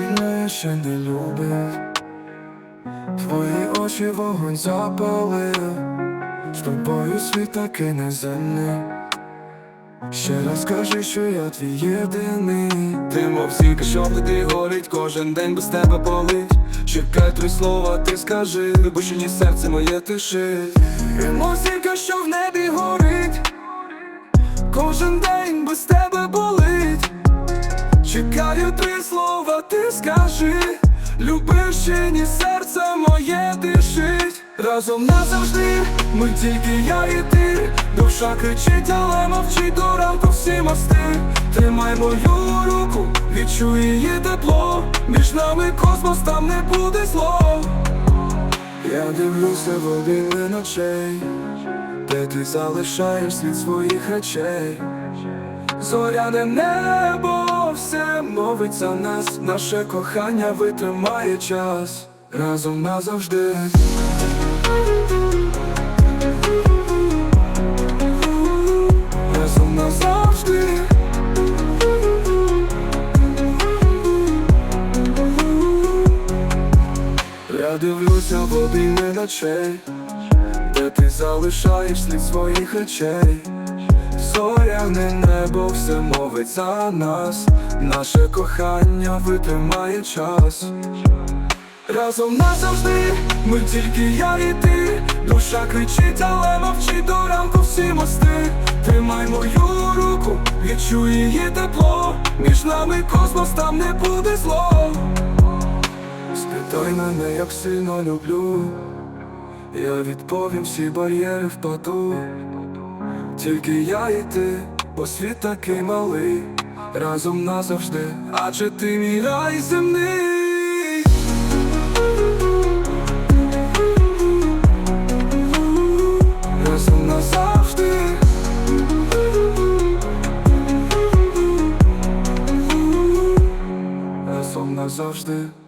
сильно я ще не любив. Твої очі вогонь запалив, з тобою світ такий неземний. Ще раз скажи, що я твій єдиний. Ти мов зірка, що небі горить, кожен день без тебе болить. Чекай три слова, ти скажи, вибушені серце моє тишить. І музика, що в небі горить, кожен день без тебе болить. Слова, ти скажи, любиш чи ні серце моє дишить. Разом назавжди, ми тільки я і ти. Душа кричить, але мовчить до ранку всі мости. Тримай мою руку, відчуй її тепло. Між нами космос, там не буде зло. Я дивлюся в обійми ночей, де ти залишаєш світ своїх речей. Зоряне небо все мовить за нас, наше кохання витримає час разом назавжди. Разом назавжди. Я дивлюся в обійми ночей, де ти залишаєш слід своїх речей. Зоряне небо все мовить за нас, наше кохання витримає час. Разом назавжди, ми тільки я і ти, душа кричить, але мовчить до ранку всі мости. Тримай мою руку, відчуй її тепло, між нами космос, там не буде зло. Спитай мене, як сильно люблю, я відповім всі бар'єри впаду. Тільки я і ти, бо світ такий малий, разом назавжди, адже ти мій рай земний. Разом назавжди.